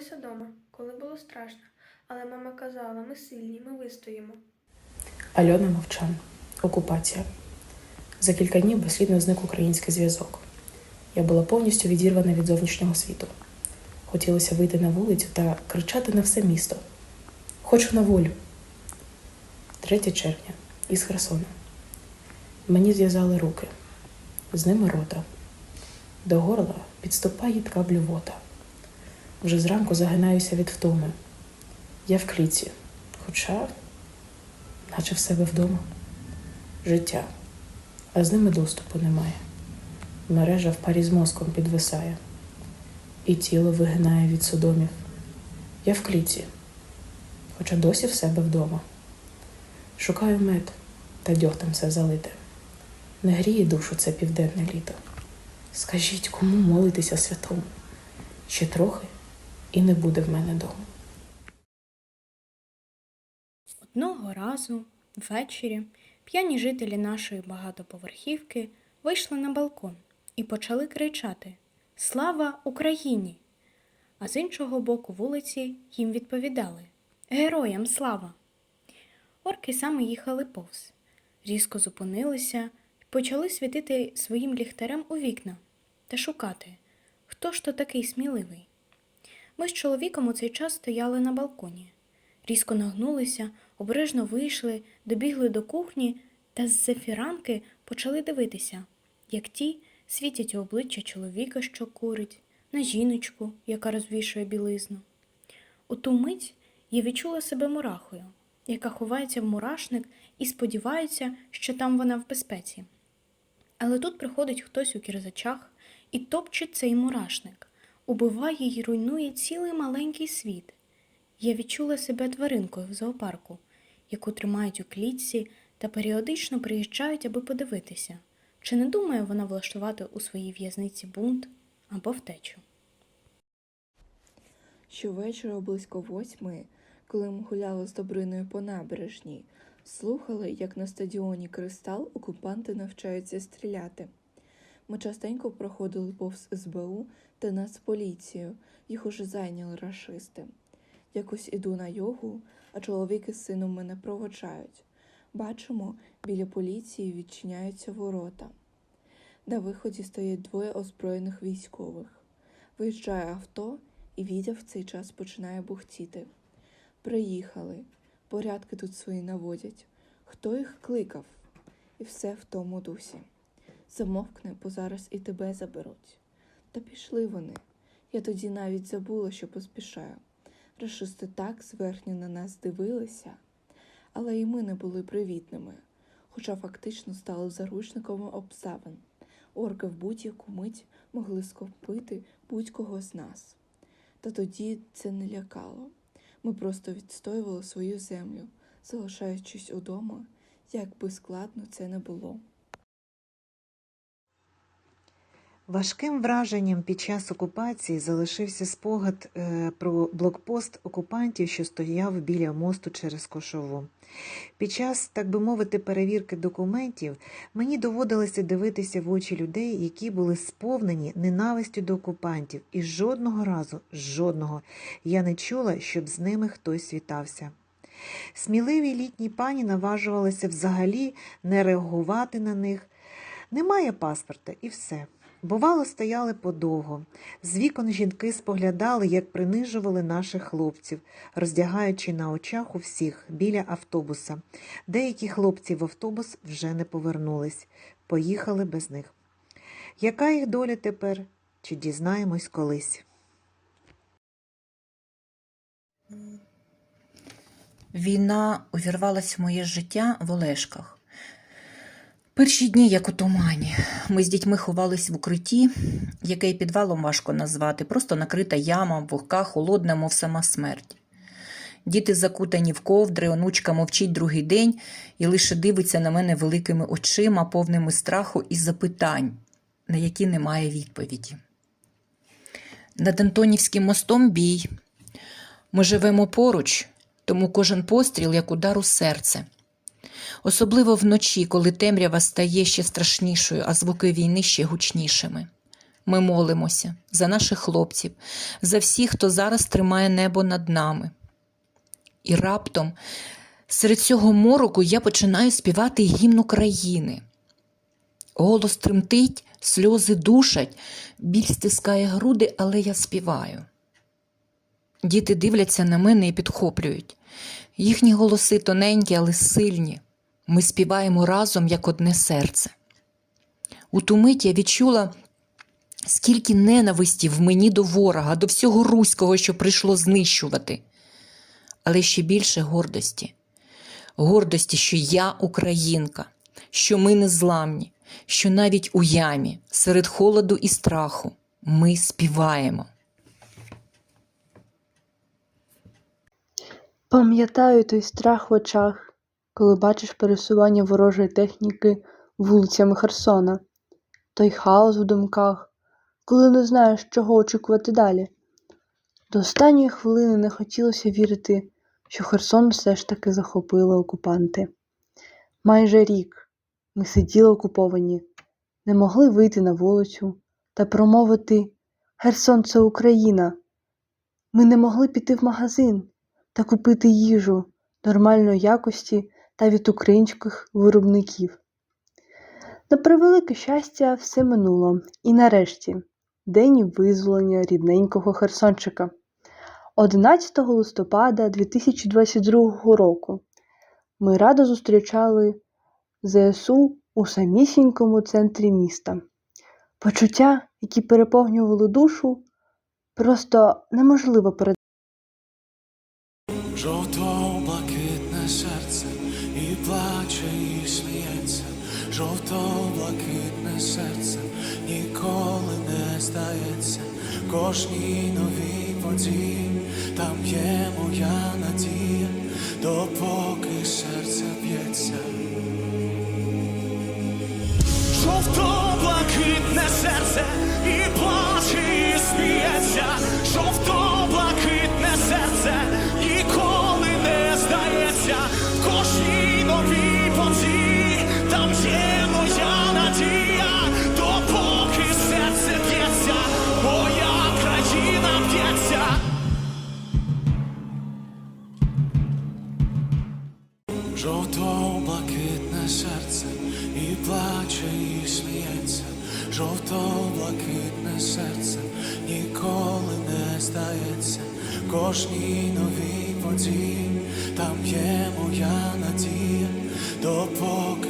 залишалися вдома, коли було страшно, але мама казала, ми сильні, ми вистоїмо. Альона Мовчан. Окупація. За кілька днів безслідно зник український зв'язок. Я була повністю відірвана від зовнішнього світу. Хотілося вийти на вулицю та кричати на все місто. Хочу на волю. 3 червня із Херсона. Мені зв'язали руки, з ними рота. До горла підступає їдка блювота. Вже зранку загинаюся від втоми. Я в кліці, хоча наче в себе вдома. Життя, а з ними доступу немає. Мережа в парі з мозком підвисає, і тіло вигинає від судомів. Я в кліці, хоча досі в себе вдома. Шукаю мед та дьогтем все залите. Не гріє душу це південне літо. Скажіть, кому молитися святому? Ще трохи і не буде в мене дому. Одного разу, ввечері, п'яні жителі нашої багатоповерхівки вийшли на балкон і почали кричати Слава Україні! А з іншого боку вулиці їм відповідали Героям слава! Орки саме їхали повз, різко зупинилися і почали світити своїм ліхтарем у вікна та шукати, хто ж то такий сміливий. Ми з чоловіком у цей час стояли на балконі. Різко нагнулися, обережно вийшли, добігли до кухні та з зефіранки почали дивитися, як ті світять обличчя чоловіка, що курить, на жіночку, яка розвішує білизну. У ту мить я відчула себе мурахою, яка ховається в мурашник і сподівається, що там вона в безпеці. Але тут приходить хтось у кірзачах і топче цей мурашник, убиває й руйнує цілий маленький світ. Я відчула себе тваринкою в зоопарку, яку тримають у клітці та періодично приїжджають, аби подивитися, чи не думає вона влаштувати у своїй в'язниці бунт або втечу. Щовечора близько восьмої, коли ми гуляли з Добриною по набережній, слухали, як на стадіоні Кристал окупанти навчаються стріляти. Ми частенько проходили повз СБУ та Нацполіцію, їх уже зайняли рашисти. Якось іду на йогу, а чоловік із сином мене проводжають. Бачимо, біля поліції відчиняються ворота. На виході стоять двоє озброєних військових. Виїжджає авто, і Вітя в цей час починає бухтіти. Приїхали, порядки тут свої наводять. Хто їх кликав? І все в тому дусі. Замовкни, бо зараз і тебе заберуть. Та пішли вони. Я тоді навіть забула, що поспішаю. Рашисти так зверхньо на нас дивилися, але і ми не були привітними, хоча фактично стали заручниками обставин. Орки в будь-яку мить могли схопити будь-кого з нас. Та тоді це не лякало. Ми просто відстоювали свою землю, залишаючись удома, як би складно це не було. Важким враженням під час окупації залишився спогад е, про блокпост окупантів, що стояв біля мосту через Кошову. Під час, так би мовити, перевірки документів мені доводилося дивитися в очі людей, які були сповнені ненавистю до окупантів, і жодного разу, жодного, я не чула, щоб з ними хтось вітався. Сміливі літні пані наважувалися взагалі не реагувати на них. Немає паспорта і все. Бувало, стояли подовго. З вікон жінки споглядали, як принижували наших хлопців, роздягаючи на очах у всіх біля автобуса. Деякі хлопці в автобус вже не повернулись, поїхали без них. Яка їх доля тепер? Чи дізнаємось колись? Війна увірвалась в моє життя в Олешках. Перші дні, як у тумані, ми з дітьми ховались в укритті, яке підвалом важко назвати, просто накрита яма, вогка, холодна, мов сама смерть. Діти закутані в ковдри, онучка мовчить другий день і лише дивиться на мене великими очима, повними страху і запитань, на які немає відповіді. Над Антонівським мостом бій. Ми живемо поруч, тому кожен постріл як удар у серце. Особливо вночі, коли темрява стає ще страшнішою, а звуки війни ще гучнішими. Ми молимося за наших хлопців, за всіх, хто зараз тримає небо над нами. І раптом серед цього мороку я починаю співати гімн України. Голос тремтить, сльози душать, біль стискає груди, але я співаю. Діти дивляться на мене і підхоплюють. Їхні голоси тоненькі, але сильні. Ми співаємо разом, як одне серце. У ту мить я відчула, скільки ненависті в мені до ворога, до всього руського, що прийшло знищувати, але ще більше гордості. Гордості, що я українка, що ми незламні, що навіть у ямі, серед холоду і страху, ми співаємо. Пам'ятаю той страх в очах, коли бачиш пересування ворожої техніки вулицями Херсона, той хаос в думках, коли не знаєш, чого очікувати далі. До останньої хвилини не хотілося вірити, що Херсон все ж таки захопили окупанти. Майже рік ми сиділи окуповані, не могли вийти на вулицю та промовити Херсон це Україна. Ми не могли піти в магазин та купити їжу нормальної якості та від українських виробників. На превелике щастя, все минуло, і нарешті день визволення рідненького Херсончика. 11 листопада 2022 року ми радо зустрічали ЗСУ у самісінькому центрі міста. Почуття, які переповнювали душу, просто неможливо передати. Жовто-блакитне серце ніколи не здається, кожній новій події там є моя надія, допоки серце б'ється. Жовто-блакитне здається, кожній новій події. Там є моя надія, допоки